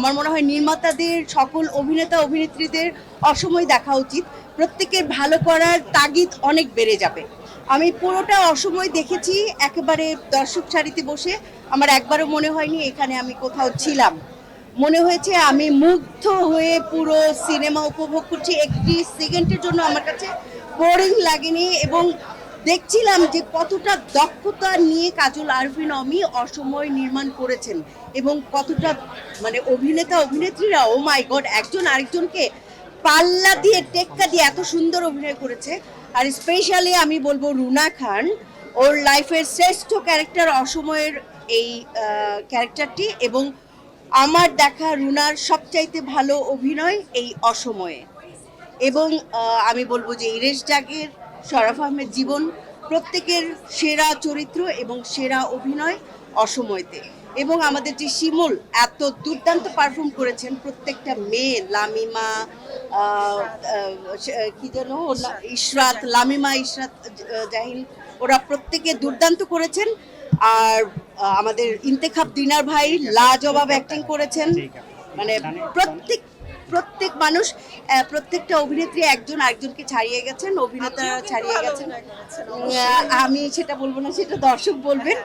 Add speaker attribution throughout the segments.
Speaker 1: আমার মনে হয় নির্মাতাদের সকল অভিনেতা, অভিনেত্রীদের অসময় দেখা উচিত। প্রত্যেকের ভালো করার তাগিদ অনেক বেড়ে যাবে। আমি পুরোটা অসময় দেখেছি, একেবারে দর্শক সারিতে বসে। আমার একবারও মনে হয়নি এখানে আমি কোথাও ছিলাম। মনে হয়েছে আমি মুগ্ধ হয়ে পুরো সিনেমা উপভোগ করছি। একটি সেকেন্ডের জন্য আমার কাছে বোরিং লাগেনি এবং দেখছিলাম যে কতটা দক্ষতা নিয়ে কাজল আরফিন অমি অসময় নির্মাণ করেছেন এবং কতটা মানে অভিনেতা, অভিনেত্রীরা ও মাই গড একজন আরেকজনকে পাল্লা দিয়ে, টেক্কা দিয়ে এত সুন্দর অভিনয় করেছে। আর স্পেশালি আমি বলব রুনা খান, ওর লাইফের শ্রেষ্ঠ ক্যারেক্টার অসময়ের এই ক্যারেক্টারটি এবং আমার দেখা রুনার সবচাইতে ভালো অভিনয় এই অসময়ে। এবং আমি বলব যে ইরেশ জাগের শরাফ আহমেদ জীবন প্রত্যেকের সেরা চরিত্র এবং সেরা অভিনয় অসময়তে। এবং আমাদের যে শিমুল এত দুর্দান্ত পারফর্ম করেছেন প্রত্যেকটা মেয়ে লামিমা কি যেন ওর ইশরাত লামিমা ইশরাত জাহিন ওরা প্রত্যেকে দুর্দান্ত করেছেন। আর আমাদের ইন্তেখাব দিনার ভাই লাজবাব অ্যাক্টিং করেছেন। মানে প্রত্যেক প্রত্যেক মানুষ প্রত্যেকটা অভিনেত্রী একজন আরেকজনকে ছাড়িয়ে গেছেন অভিনেতারা ছাড়িয়ে গেছেন। আমি সেটা বলব না সেটা দর্শক বলবেন।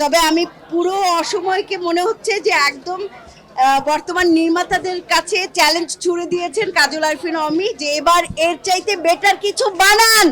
Speaker 1: তবে আমি পুরো অসময়কে মনে হচ্ছে যে একদম বর্তমান নির্মাতাদের কাছে চ্যালেঞ্জ ছুড়ে দিয়েছেন কাজল আরফিন অমি যে এবার এর চাইতে বেটার কিছু বানান।